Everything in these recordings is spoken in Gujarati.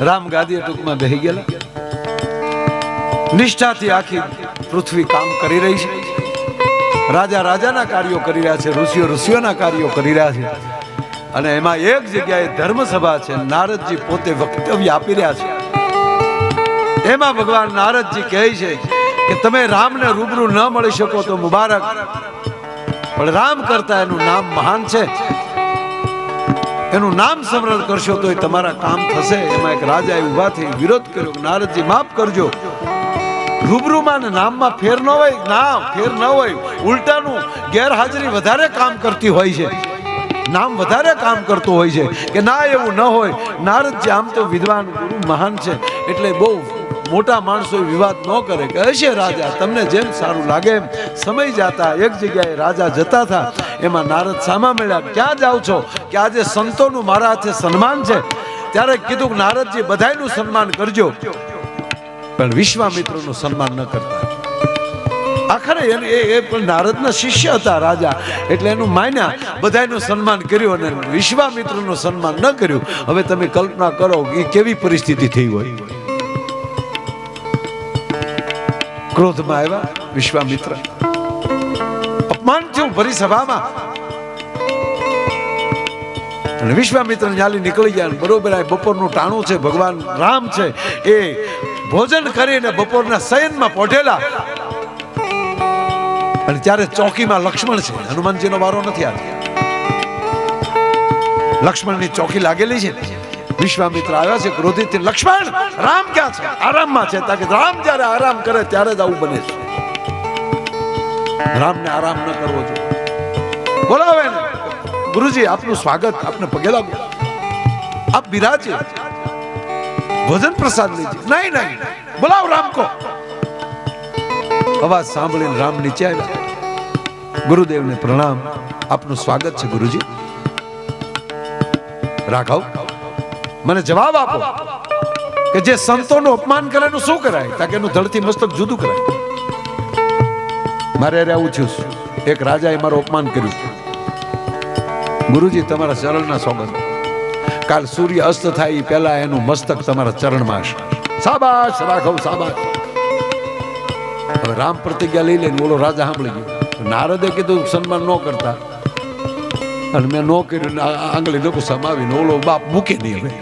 રામ ગાદીએ ટૂંકમાં બેહી ગયેલા. નિષ્ઠાથી આખી પૃથ્વી કામ કરી રહી છે. રાજા રાજાના કાર્યો કરી રહ્યા છે, ઋષિઓ ઋષિઓના કાર્યો કરી રહ્યા છે. અને એમાં એક જગ્યાએ ધર્મસભા છે, નારદજી પોતે વક્તવ્ય આપી રહ્યા છે. એમાં ભગવાન નારદજી કહે છે કે તમે રામને રૂબરૂ ન મળી શકો તો મુબારક. પણ રામ કરતા એનું નામ મહાન છે. એનું નામ સ્મરણ કરશો તો એ તમારા કામ થશે. એમાં એક રાજા ઊભા થઈ વિરોધ કર્યો નારદજી, માફ કરજો. રૂબરૂમાં ને નામમાં ફેર ન હોય નામ ફેર ન હોય. ઉલટાનું ગેરહાજરી વધારે કામ કરતી હોય છે. નામ વધારે કામ કરતું હોય છે. કે ના, એવું ન હોય. નારદજી, આમ તો વિદ્વાન ગુરુ મહાન છે. એટલે બહુ મોટા માણસો વિવાદ ન કરે કે હશે રાજા, તમને જેમ સારું લાગે એમ. સમય જતા એક જગ્યાએ રાજા જતા હતા એમાં નારદ સામા મળ્યા, ક્યાં જાઓ છો? કે આજે સંતોનું મારા હાથે સન્માન છે. ત્યારે કીધું કે, નારદજી, બધાયનું સન્માન કરજો. પણ વિશ્વામિત્રનું સન્માન ન કરતા. આખરે એ એ પણ નારદના શિષ્ય હતા રાજા, એટલે એનું માન્યા, બધાયનું સન્માન કર્યું અને વિશ્વામિત્રનું સન્માન ન કર્યું. હવે તમે કલ્પના કરો એ કેવી પરિસ્થિતિ થઈ હોય. ક્રોધમાં આવ્યા, વિશ્વામિત્ર. અપમાન થયું ભરી સભામાં. વિશ્વામિત્ર ન્યાલી નીકળી ગયા બરોબર આ બપોરનું ટાણું છે, ભગવાન રામ છે, એ ભોજન કરીને બપોરના શયનમાં પહોંચેલા અને ત્યારે ચોકીમાં લક્ષ્મણ છે, હનુમાનજીનો વારો નથી આવ્યો લક્ષ્મણની ચોકી લાગેલી છે વિશ્વામિત્ર આવ્યા છે ક્રોધિત લક્ષ્મણ, રામ ક્યાં છે? આરામમાં છે, તાકે રામ જ્યારે આરામ કરે ત્યારે જ આવું બને છે. રામને આરામ ન કરવો જોઈએ. બોલાવે ગુરુજી, આપનું સ્વાગત, આપને પગે લાગો. આપ બિરાજે. ભોજન પ્રસાદ લેજે. નહીં નહીં. બોલાવો રામ કો અવાજ સાંભળીને રામ નીચે આવ્યા. ગુરુદેવને પ્રણામ. આપનું સ્વાગત છે, ગુરુજી. રાઘવ મને જવાબ આપો કે જે સંતોનું અપમાન કરે એનું શું કરાય? તાકે એનું ધડથી મસ્તક જુદું કરાય. મારે અરે આવું થયું. એક રાજાએ મારું અપમાન કર્યું. ગુરુજી, તમારા ચરણના સોગંદ કાલ સૂર્ય અસ્ત થાય એ પહેલા એનું મસ્તક તમારા ચરણમાં હશે. સાબાશ રાઘવ સાબાશ હવે રામ પ્રતિજ્ઞા લઈ લઈને બોલો, રાજા સાંભળી ગયો. નારદે કીધું, સન્માન ન કરતા. અને મેં ન કર્યું આંગળી લોકો સમાવીને ઓલો બાપ મૂકી નહીં હવે.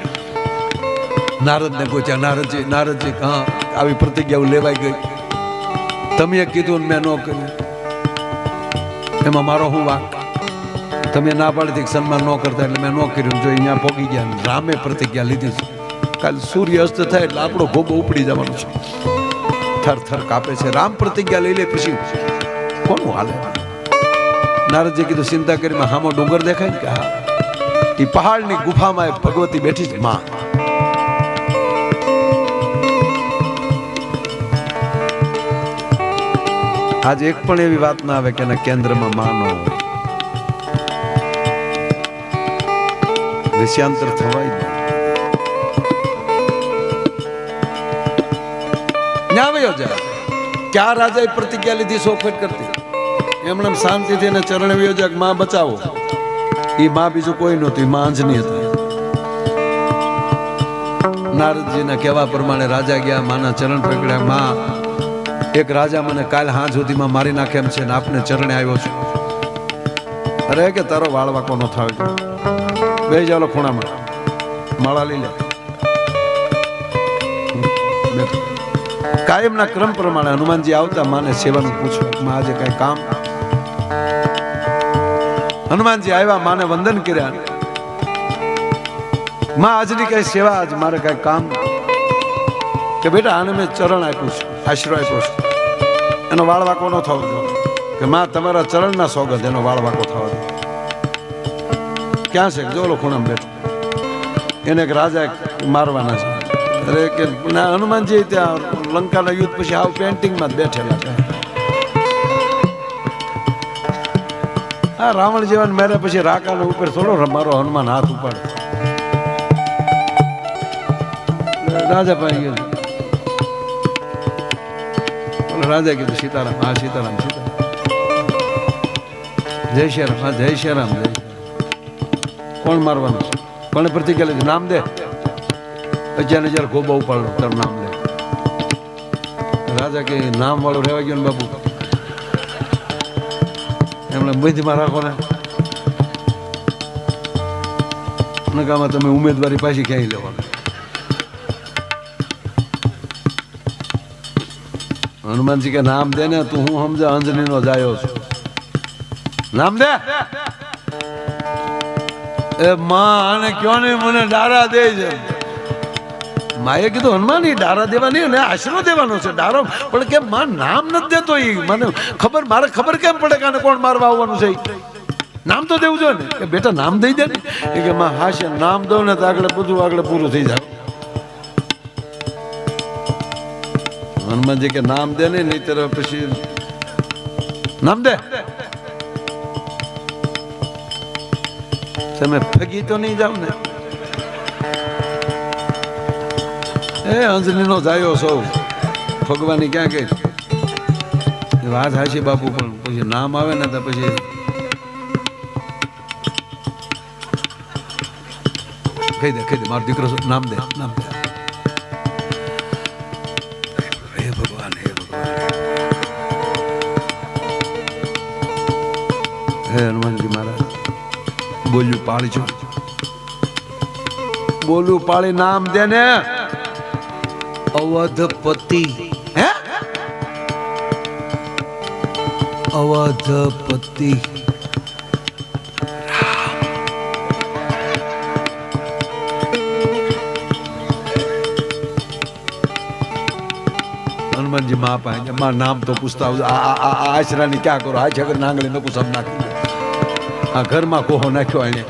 નારદને પૂછ્યા નારદજી નારદજી, હા, આવી પ્રતિજ્ઞાઓ લેવાઈ ગઈ. તમે કીધું મેં ન કર્યું. એમાં મારો હું વાંક? તમે ના પાડતી સન્માન ન કરતા એટલે મેં ન કર્યું. જો અહીંયા ભોગી ગયા રામે પ્રતિજ્ઞા લીધી છે. કાલ સૂર્ય અસ્ત થાય એટલે આપણો ભોગ ઉપડી જવાનો છે. થર થર કાપે છે. રામ પ્રતિજ્ઞા લઈ લે પછી કોનું હાલે? નારદજી કીધું ચિંતા કરી હામો ડુંગર દેખાય ને કે હા. એ પહાડની ગુફામાં એક ભગવતી બેઠી છે, માં. આજે એક પણ એવી વાત ના આવે કે એના કેન્દ્રમાં માનો વિષયાંતર થવાય જ નહીં. ન્યા જાય રાજાએ પ્રતિજ્ઞા લીધી સોખવટ કરતી? એમણે શાંતિથી એને ચરણ યોજકમાં બચાવો. એ માં બીજું કોઈ નહોતું માં અંજની હતી. નારદજીના કહેવા પ્રમાણે રાજા ગયા, માના ચરણ પકડ્યા, માં એક રાજા મને કાલ હાંજ સુધીમાં મારી નાખે એમ છે ને આપને ચરણે આવ્યો છું. અરે કે તારો વાળ કોનો થાવે બે જાલો ખૂણામાં. માળા લઈ લે. કાયમના ક્રમ પ્રમાણે હનુમાનજી આવતા માને સેવાનું પૂછ્યું માં, આજે કઈ કામ? હનુમાનજી આવ્યા, માને વંદન કર્યા. માં, આજની કઈ સેવા, આજ મારે કઈ કામ. કે બેટા, આને મેં ચરણ આપ્યું છે. આશરો આપ્યો એનો વાળ વાકો ન થવો જોઈએ. કે માં, તમારા ચરણના સોગંદ એનો વાળ વાકો થવા દો. ક્યાં છે? જો લો ખૂણામાં બેઠો. એને એક રાજા મારવાના છે. અરે કે ના હનુમાનજી ત્યાં લંકાના યુદ્ધ પછી આવ પેન્ટિંગમાં જ બેઠેલા છે. હા રાવણ જેવાને મેરે પછી રાકાનો ઉપર થોડો મારો હનુમાન હાથ ઉપાડે. રાજા ભાઈ રાજા કીધું, સીતારામ, હા, સીતારામ સીતારામ. જય શ્રી રામ, હા, જય શ્રી રામ, જય કોણ મારવાનું છે? કોને પ્રતિજ્ઞા લીધી? નામ દે. અત્યારે જ્યારે ગોબા ઉપાડો, તારું નામ દે. રાજા કે, નામ વાળું રહેવા ગયો ને બાપુ એમણે બંધમાં રાખો ને. નકામાં તમે ઉમેદવારી પાછી ક્યાંય લેવાના. હનુમાનજી કે નામ દે ને તું હું સમજે અંજની નો જાયો છું. નામ દે. એ માં અને કયો ને મને ડારા દે છે. માએ કીધું, હનુમાન એ ડારા દેવાની અને આશરો દેવાનો છે, ડારો. પણ કેમ માં નામ નથી દેતો એ મને ખબર, મારે ખબર કેમ પડે કે કોણ મારવા આવવાનું છે નામ તો દેવું જોઈએ ને. કે બેટા, નામ દઈ દે ને. કે, માં, હાશે, નામ દઉં ને તો આગળ બધું આગળ પૂરું થઈ જાય. હનુમાનજી કે નામ દે ને નહીં તરફ પછી નામ દે. તમે ફગી તો નહીં જાવ ને. એ અંજલીનો જાયો સૌ. ભગવાની ક્યાં કઈ વાત હાશી બાપુ, પણ પછી નામ આવે ને તો પછી કહી દે કહી દે, મારો દીકરો નામ દે નામ દે. બોલ્યું પાળજો બોલું પાળી, નામ દે ને. અવધપતિ. હે? અવધપતિ. હનુમાનજી મા પાસે માં નામ તો પૂછતા આશરાની ક્યાં કરો? આ છગર નાંગળી નકું સબ નાખી. આ ઘરમાં કોહો નાખ્યો એને.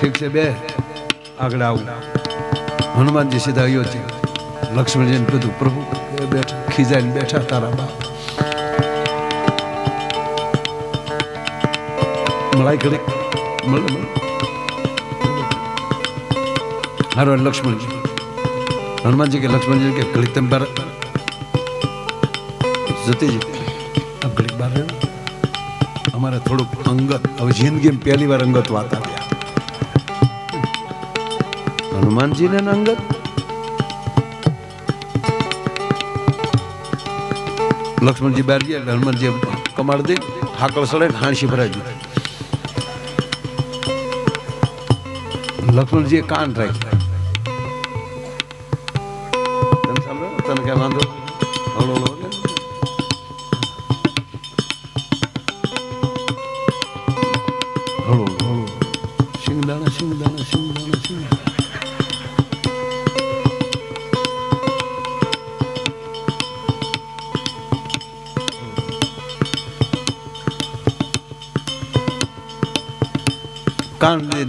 ઠીક છે, બે. આગળ આવું. હનુમાનજી સીધા અયોધ્યા. લક્ષ્મણજીને કીધું, પ્રભુ બેઠા, ખીજાઈને બેઠા તારા બાપ. મળાઈ ઘડી હારો લક્ષ્મણજી. હનુમાનજી કે, લક્ષ્મણજી કે ઘડી તમે જતી જતીજી થોડુંક અંગત, હવે જિંદગીમાં પહેલી વાર અંગત વાત આવ્યા હનુમાનજીને અંગત? લક્ષ્મણજી બહાર ગયા એટલે હનુમાનજી કમાડ દઈ હાકળ સડે હાંસી ભરાઈ ગયું. લક્ષ્મણજીએ કાન રાખ્યા. તને કઈ વાંધો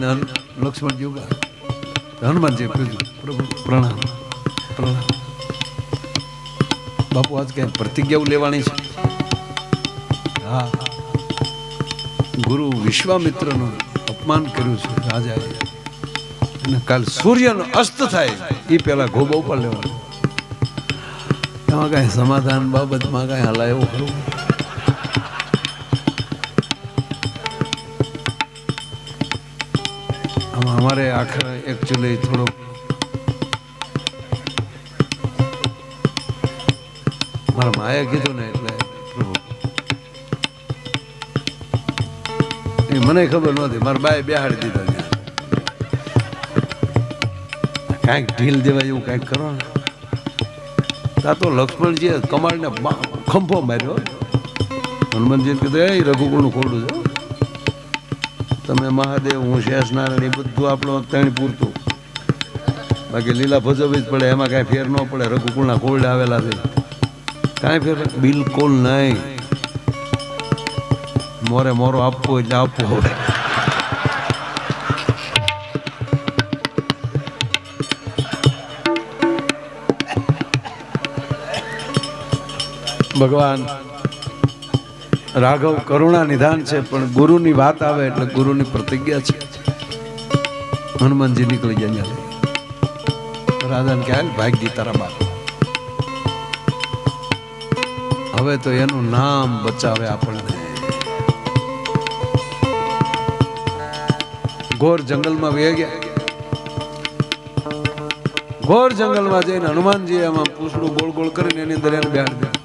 કાન દઈને હન- હનુમાનજી પ્રભુ પ્રણામ. પ્રણામ. બાપુ, આજ કઈ પ્રતિજ્ઞાઓ લેવાની છે? હા. ગુરુ વિશ્વામિત્રનું અપમાન કર્યું છે રાજાએ. અને કાલ સૂર્યનો અસ્ત થાય એ પહેલા ઘોબા ઉપર લેવાનું. એમાં કાંઈ સમાધાન બાબતમાં કાંઈ હલાય ખરું? અમારે આખરે એકચ્યુઅલી થોડુંક મારા માએ કીધું ને એટલે એ મને ખબર નહોતી. મારા બાએ બેહાડી દીધા ત્યાં. કાંઈક ઢીલ દેવાય એવું કાંઈક કરો ને તા તો લક્ષ્મણજીએ કમાળને ખંભો માર્યો. હનુમાનજીને કીધું, એ રઘુકુળનું ખોરડું છે. હો." તમે મહાદેવ, હું શેષ નારાયણ, એ બધું આપણું ત્રણ પૂરતું. બાકી લીલા ભજવવી જ પડે, એમાં કાંઈ ફેર ન પડે. રઘુકુળના કોલ્ડ આવેલા છે. કાંઈ ફેર બિલકુલ નહીં. મોરે મોરો આપવો એટલે આપવો હવે. ભગવાન. રાઘવ કરુણા નિધાન છે, પણ ગુરુની વાત આવે એટલે ગુરુની પ્રતિજ્ઞા છે. હનુમાનજી નીકળી ગયા રાધાને કહે ભાગી તારા બાપ. હવે તો એનું નામ બચાવે આપણને. ઘોર જંગલમાં વે ગયા. ઘોર જંગલમાં જઈને હનુમાનજી આમાં પૂછડું ગોળ ગોળ કરીને એની અંદર એને બેહાડી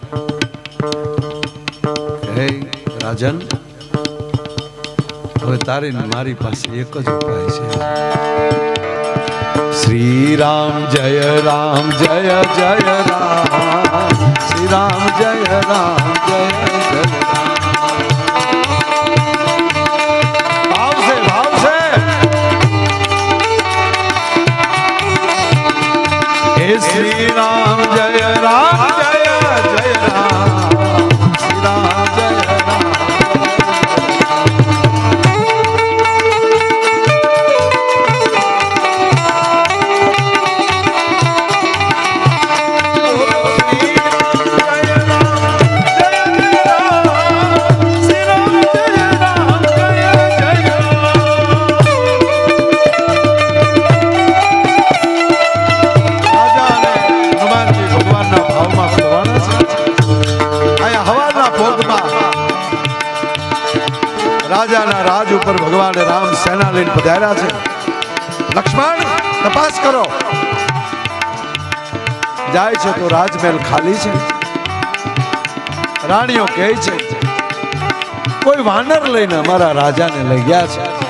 રાજન, હવે તારી મારી પાસે એક જ ઉપાય છે. શ્રી રામ, જય રામ, જય જય રામ. રાજ ઉપર ભગવાન રામ સેના લઈને પધાર્યા છે. લક્ષ્મણ, તપાસ કરો. જાય છે તો રાજમહેલ ખાલી છે. રાણીઓ કહે છે કોઈ વાનર લઈને અમારા રાજાને લઈ ગયા છે.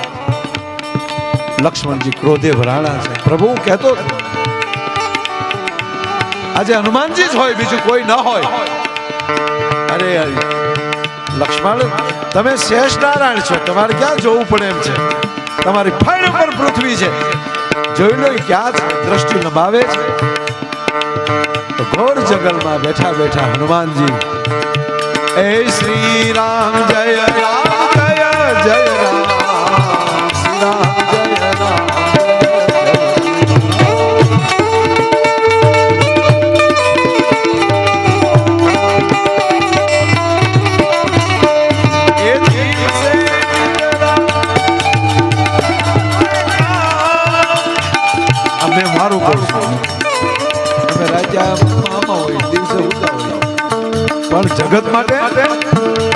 લક્ષ્મણજી ક્રોધે ભરાણા છે. પ્રભુ કહેતો આજે હનુમાનજી જ હોય, બીજું કોઈ ન હોય. અરે, લક્ષ્મણ તમે શેષ નારાયણ છો. તમારે ક્યાં જોવું પડે એમ છે. તમારી ફળ ઉપર પૃથ્વી છે. જોઈ લો ક્યાં જ દ્રષ્ટિ લંબાવે છે. તો ઘોર જંગલમાં બેઠા બેઠા હનુમાનજી, એ શ્રી રામ, જય રામ જય જય રામ. પણ જગત માટે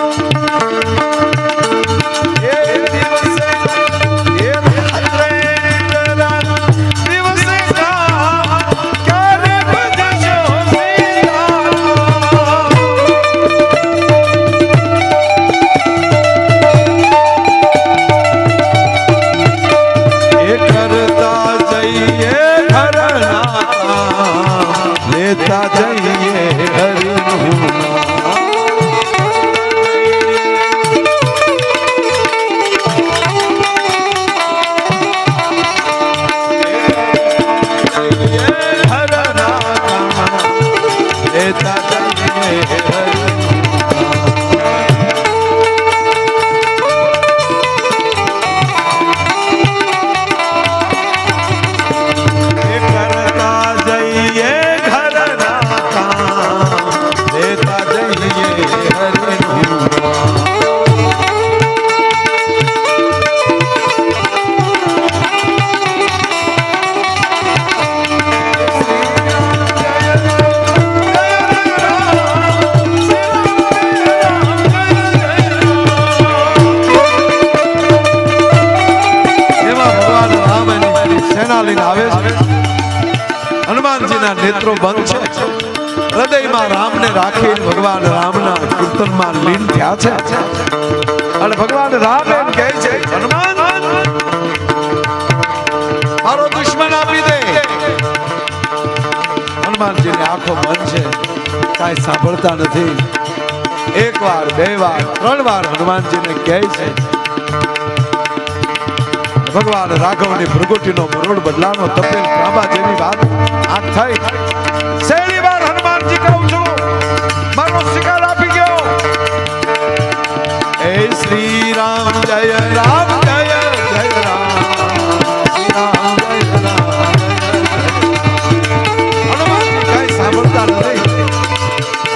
હનુમાનજીના નેત્રો બંધ છે. હૃદયમાં રામને રાખીને ભગવાન રામના કીર્તનમાં લીન થયા છે. અને ભગવાન રામ એમ કહે છે, હનુમાન, મારો દુશ્મન આપી દે. હનુમાનજીની આંખો બંધ છે. કાંઈ સાંભળતા નથી. એક વાર બે વાર, ત્રણ વાર હનુમાનજીને કહે છે, ભગવાન રાઘવની ભૃગુટીનો મરોડ બદલાનો તપેલ ત્રાંબા જેવી વાત આંખ થઈ શેરી વાર હનુમાનજી કહું છું મારો શિકાર આપી ગયો. એ શ્રી રામ જય રામ જય જય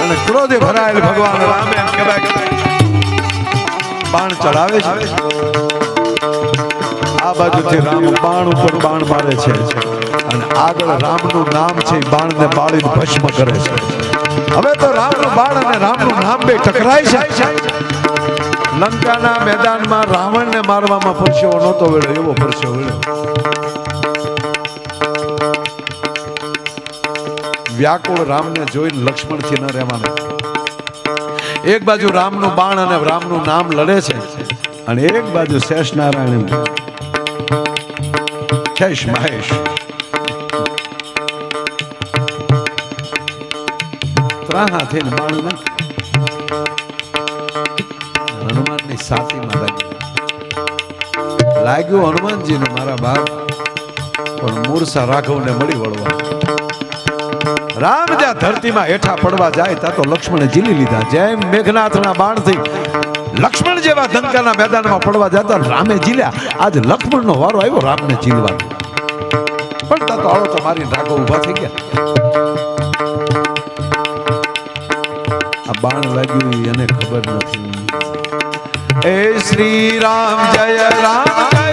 અને ક્રોધે ભરાયેલ ભગવાન. રામે બાણ ચડાવે છે. આ બાજુથી રામ બાણ ઉપર બાણ મારે છે. અને આગળ રામનું નામ છે બાણને બાળીને ભસ્મ કરે છે. હવે તો રામનું બાણ અને રામનું નામ બે ટકરાય છે. લંકાના મેદાનમાં રાવણને મારવામાં પરસેવો નહોતો વેળો એવો પરસેવો વેળો વ્યાકુળ રામને જોઈને લક્ષ્મણથી ન રહેવાને. એક બાજુ રામનું બાણ અને રામનું નામ લડે છે અને એક બાજુ શેષ શેષ મહેશ ત્રાહા થઈને બાણ નાખ હનુમાનની સાતીમાં લાગ્યું લાગ્યું હનુમાનજીને મારા બાપ પણ મૂર્છા રાઘવને મળી વળવા રામ જ્યાં ધરતીમાં હેઠા પડવા જાય ત્યાં તો લક્ષ્મણે ઝીલી લીધા જેમ મેઘનાથના બાણથી લક્ષ્મણ જેવા ધનકાના મેદાનમાં પડવા જતા રામે જીલ્યા આજ લક્ષ્મણનો વારો આવ્યો, રામને જીલવાનો પણ તો આવો તો મારી રાગો ઊભા થઈ ગયા. આ બાણ લાગ્યું એને ખબર નથી. એ શ્રી રામ, જય રામ.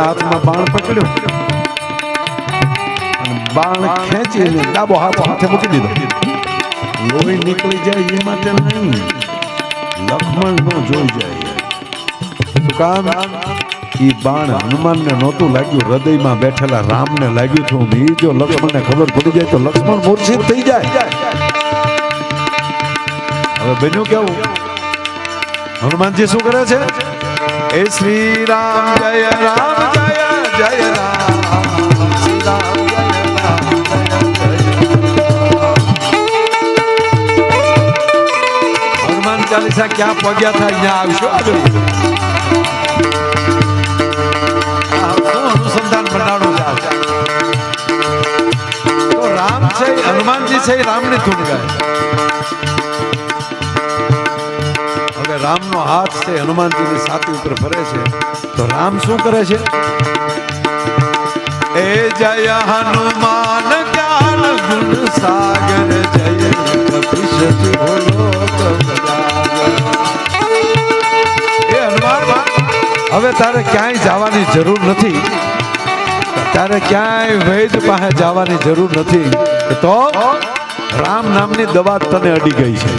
જમણા હાથમાં બાણ પકડ્યો. બાણ ખેંચીને ડાબો હાથ હાથે મૂકી દીધો. લોહી નીકળી જાય એ માટે નહીં. લક્ષ્મણ નો જોઈ જાય. કામ? એ બાણ હનુમાનને નહોતું લાગ્યું. હૃદયમાં બેઠેલા રામને લાગ્યું હતું. એ જો લક્ષ્મણને ખબર પડી જાય તો લક્ષ્મણ મૂર્છિત થઈ જાય. હવે બન્યું કેવું? હનુમાનજી શું કરે છે? એ શ્રી રામ જય રામ, જય જય રામ. ચાલીસા ક્યાં પગ્યા થાય ત્યાં આવશો? આગળ અનુસંધાન બનાવવાનું છે રામ છે હનુમાનજી છે રામની ધૂન ગાય. રામનો હાથ છે હનુમાનજીની છાતી ઉપર ફરે છે. તો રામ શું કરે છે? એ જય હનુમાન જ્ઞાન ગુણ સાગર જય કપિશ બોલો એ હનુમાન હવે તારે ક્યાંય જવાની જરૂર નથી. તારે ક્યાંય વૈદ પાસે જવાની જરૂર નથી. તો રામ નામની દવા તને અડી ગઈ છે.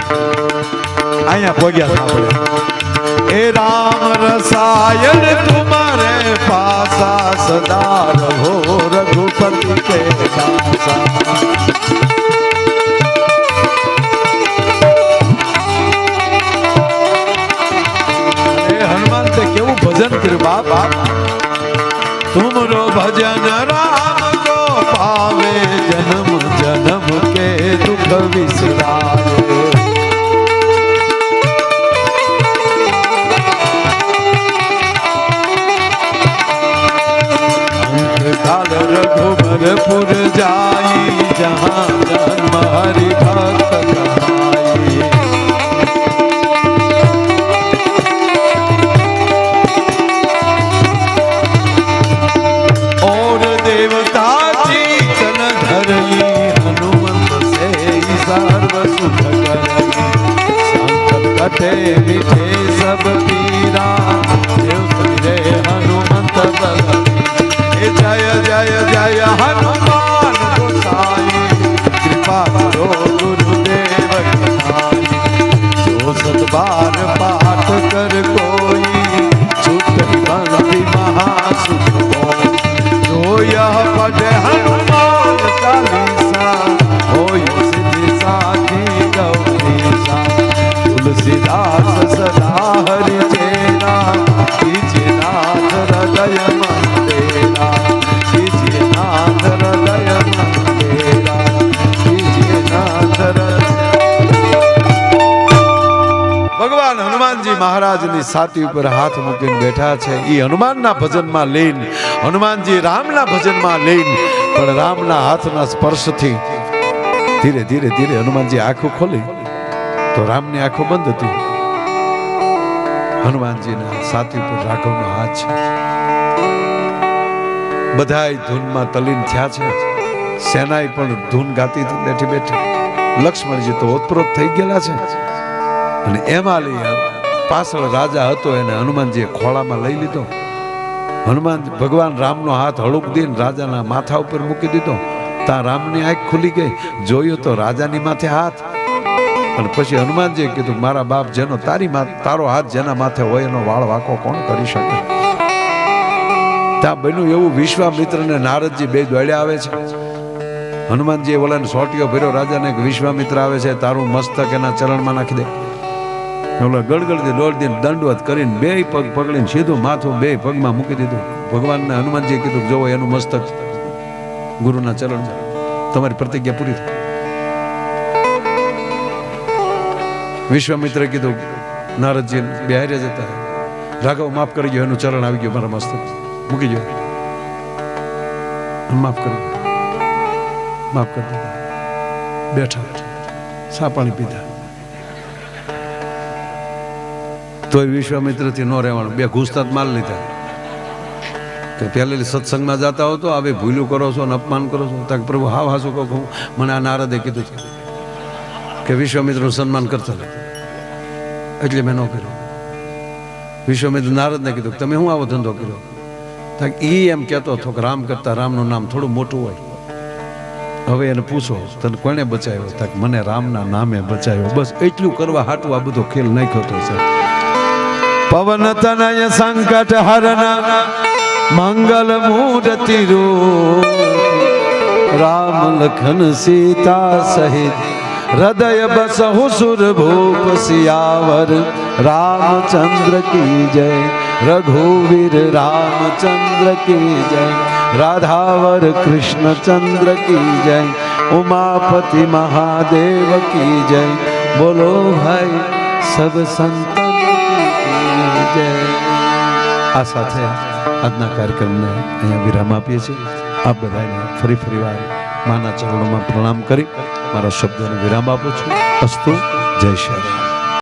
અહીંયા ભોગ્યા સાંભળે એ રામ રસાયણ તુમારે પાસા સદા રહો રઘુપતિ કે પાસા. ભજન કર્યું બાપ. તુમરો ભજન રામ હનુમાનજી મહારાજની સાતી ઉપર હાથ મૂકીને બેઠા છે. એ હનુમાનના ભજનમાં લીન, હનુમાનજી રામના ભજનમાં લીન, પણ રામના હાથના સ્પર્શથી ધીરે ધીરે ધીરે હનુમાનજી આંખો ખોલી તો રામની આંખો બંધ હતી. હનુમાનજીના સાથી ઉપર રાઘવનો હાથ છે. બધાય ધૂનમાં તલીન થયા છે. સેનાએ પણ ધૂન ગાતી બેઠી બેઠી. લક્ષ્મણજી તો ઓતપ્રોત થઈ ગયેલા છે. અને એમાં લઈ પાછળ રાજા હતો, એને હનુમાનજીએ ખોળામાં લઈ લીધો. હનુમાન ભગવાન રામનો હાથ હળુક દઈને રાજાના માથા ઉપર મૂકી દીધો. ત્યાં રામની આંખ ખુલી ગઈ. જોયું તો રાજાની માથે હાથ. અને પછી હનુમાનજીએ કીધું, મારા બાપ જેનો તારી તારો હાથ જેના માથે હોય એનો વાળ વાકો કોણ કરી શકે? ત્યાં બન્યું એવું વિશ્વામિત્રને નારદજી બે દોડ્યા આવે છે. હનુમાનજીએ ઓલાને સોટીઓ ભર્યો. રાજાને વિશ્વામિત્ર આવે છે, તારું મસ્તક એના ચરણમાં નાખી દે. ઓલો ગળગળથી દોડતી દંડવત કરીને બે પગ પકડીને સીધું માથું બે પગમાં મૂકી દીધું. ભગવાનને હનુમાનજીએ કીધું જોવો એનું મસ્તક ગુરુના ચરણમાં તમારી પ્રતિજ્ઞા પૂરી થઈ. વિશ્વામિત્રે કીધું, નારદજી બે હારે જતા રાઘવ, માફ કરી ગયો એનું ચરણ આવી ગયું મારા મસ્તક. મૂકી ગયો માફ કરી માફ કરી દીધા. બેઠા સાપાણી પીધા? તોય વિશ્વામિત્રથી ન રહેવાનું. બે ઘૂસતા માલ લીધા. કે પહેલે સત્સંગમાં જતા હો તો હવે ભૂલું કરો છો અને અપમાન કરો છો. તાકે પ્રભુ હાવ હાસું કહું મને આ નારદે કીધું છે. કે વિશ્વામિત્રનું સન્માન કરતા હતા એટલે મેં ન કર્યું. વિશ્વામિત્ર નારદને કીધું તમે શું આવો ધંધો કર્યો? તાકે એ એમ કહેતો હતો કે રામ કરતા રામનું નામ થોડું મોટું હોય. હવે એને પૂછો, તને કોને બચાવ્યો? તક, મને રામના નામે બચાવ્યો. બસ, એટલું કરવા હાટું આ બધો ખેલ નાખ્યો હતો છે પવન તનય સંકટ હરણ, મંગલ મૂર્તિ રામ લખન સીતા સહિત હૃદય બસહુ સુર ભૂપ સિયાવર રામચંદ્ર કી જય, રઘુવીર રામચંદ્ર કી જય, રાધાવર કૃષ્ણચંદ્ર કી જય, ઉમાપતિ મહાદેવ કી જય. બોલો ભાઈ, સબ જય આ સાથે આજના કાર્યક્રમને અહીંયા વિરામ આપીએ છીએ. આપ બધાને ફરી ફરી વાર માના ચરણોમાં પ્રણામ કરી મારા શબ્દોને વિરામ આપું છું. અસ્તુ, જય શ્રી